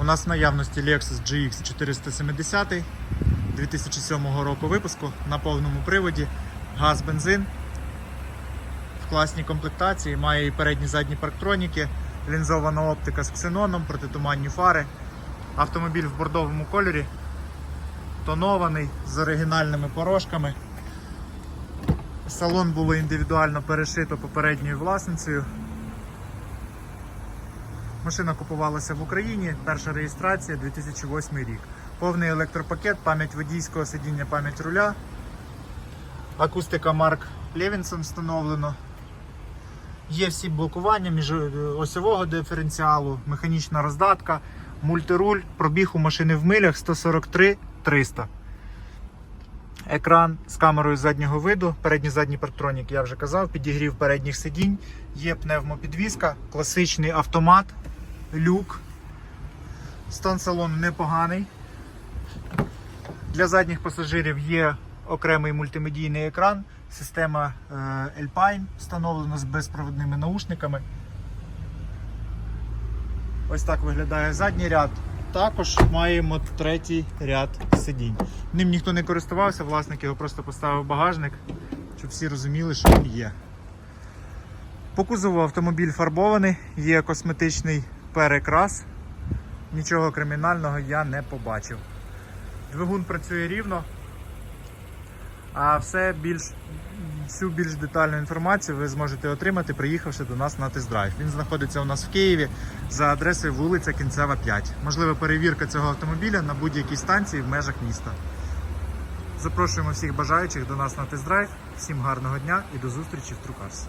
У нас в наявності Lexus GX 470 2007 року випуску на повному приводі, газ, бензин. В класній комплектації, має і передні задні парктроніки, лінзована оптика з ксеноном, протитуманні фари. Автомобіль в бордовому кольорі, тонований з оригінальними порошками. Салон було індивідуально перешито попередньою власницею. Машина купувалася в Україні, перша реєстрація 2008 рік. Повний електропакет, пам'ять водійського сидіння, пам'ять руля. Акустика Марк Левінсон встановлено. Є всі блокування між е, диференціалу, механічна роздатка, мультируль, пробіг у машини в милях 143 300. Екран з камерою заднього виду, передній задній парктронік, я вже казав, підігрів передніх сидінь, є пневмопідвізка, класичний автомат, люк. Стан салону непоганий. Для задніх пасажирів є окремий мультимедійний екран, система е, Alpine встановлена з безпровідними наушниками. Ось так виглядає задній ряд. Також маємо третій ряд сидінь. Ним ніхто не користувався, власник його просто поставив в багажник, щоб всі розуміли, що він є. По кузову автомобіль фарбований, є косметичний перекрас. Нічого кримінального я не побачив. Двигун працює рівно, а все більш, всю більш детальну інформацію ви зможете отримати, приїхавши до нас на тест-драйв. Він знаходиться у нас в Києві за адресою вулиця Кінцева 5. Можлива перевірка цього автомобіля на будь-якій станції в межах міста. Запрошуємо всіх бажаючих до нас на тест-драйв. Всім гарного дня і до зустрічі в Трукарсі.